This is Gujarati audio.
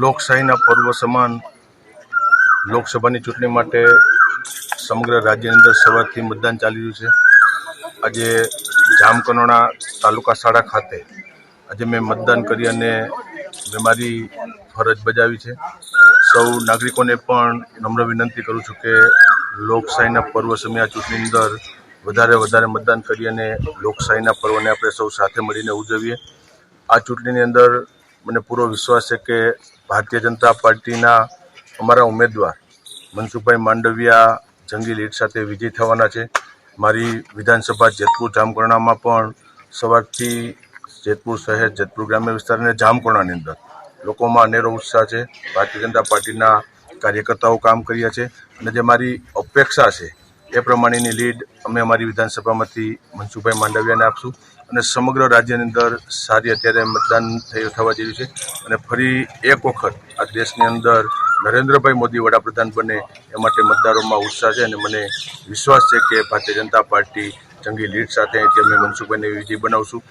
લોકશાહીના પર્વ સમાન લોકસભાની ચૂંટણી માટે સમગ્ર રાજ્યની અંદર સવારથી મતદાન ચાલી રહ્યું છે. આજે જામકનોણા તાલુકા શાળા ખાતે આજે મેં મતદાન કરી અને મેં મારી ફરજ બજાવી છે. સૌ નાગરિકોને પણ નમ્ર વિનંતી કરું છું કે લોકશાહીના પર્વ સમયે આ ચૂંટણીની અંદર વધારે વધારે મતદાન કરી અને લોકશાહીના પર્વને આપણે સૌ સાથે મળીને ઉજવીએ. આ ચૂંટણીની અંદર મને પૂરો વિશ્વાસ છે કે ભારતીય જનતા પાર્ટીના અમારા ઉમેદવાર મનસુખભાઈ માંડવિયા જંગી લીડ સાથે વિજય થવાના છે. મારી વિધાનસભા જેતપુર જામકરણામાં પણ સવારથી જેતપુર શહેર જેતપુર ગ્રામ્ય વિસ્તાર અને જામકરણાની અંદર લોકોમાં અનેરો ઉત્સાહ છે. ભારતીય જનતા પાર્ટીના કાર્યકર્તાઓ કામ કર્યા છે અને જે મારી અપેક્ષા છે એ પ્રમાણેની લીડ અમે અમારી વિધાનસભામાંથી મનસુખભાઈ માંડવિયાને આપશું અને સમગ્ર રાજ્યની અંદર સારી અત્યારે મતદાન થયું થવા જેવી છે. અને ફરી એક વખત આ દેશની અંદર નરેન્દ્રભાઈ મોદી વડાપ્રધાન બને એ માટે મતદારોમાં ઉત્સાહ છે અને મને વિશ્વાસ છે કે ભારતીય જનતા પાર્ટી જંગી લીડ સાથે અહીંથી અમે મનસુખભાઈને વિજય બનાવશું.